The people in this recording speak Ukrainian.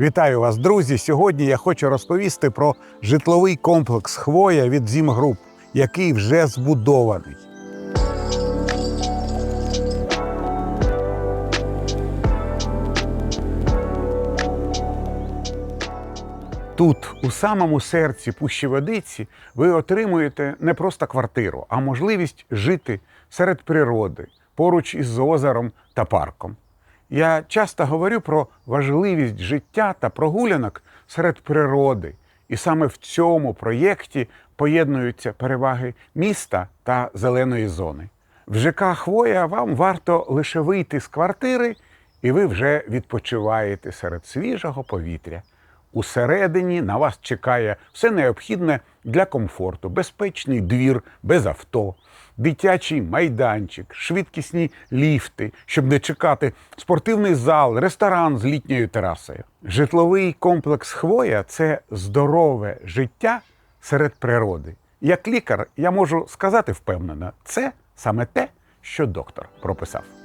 Вітаю вас, друзі! Сьогодні я хочу розповісти про житловий комплекс Хвоя від Зімгруп, який вже збудований. Тут, у самому серці Пущі Водиці, ви отримуєте не просто квартиру, а можливість жити серед природи, поруч із озером та парком. Я часто говорю про важливість життя та прогулянок серед природи, і саме в цьому проєкті поєднуються переваги міста та зеленої зони. В ЖК Хвоя вам варто лише вийти з квартири, і ви вже відпочиваєте серед свіжого повітря. Усередині на вас чекає все необхідне для комфорту: безпечний двір без авто, дитячий майданчик, швидкісні ліфти, щоб не чекати, спортивний зал, ресторан з літньою терасою. Житловий комплекс Хвоя це здорове життя серед природи. Як лікар, я можу сказати впевнено, це саме те, що доктор прописав.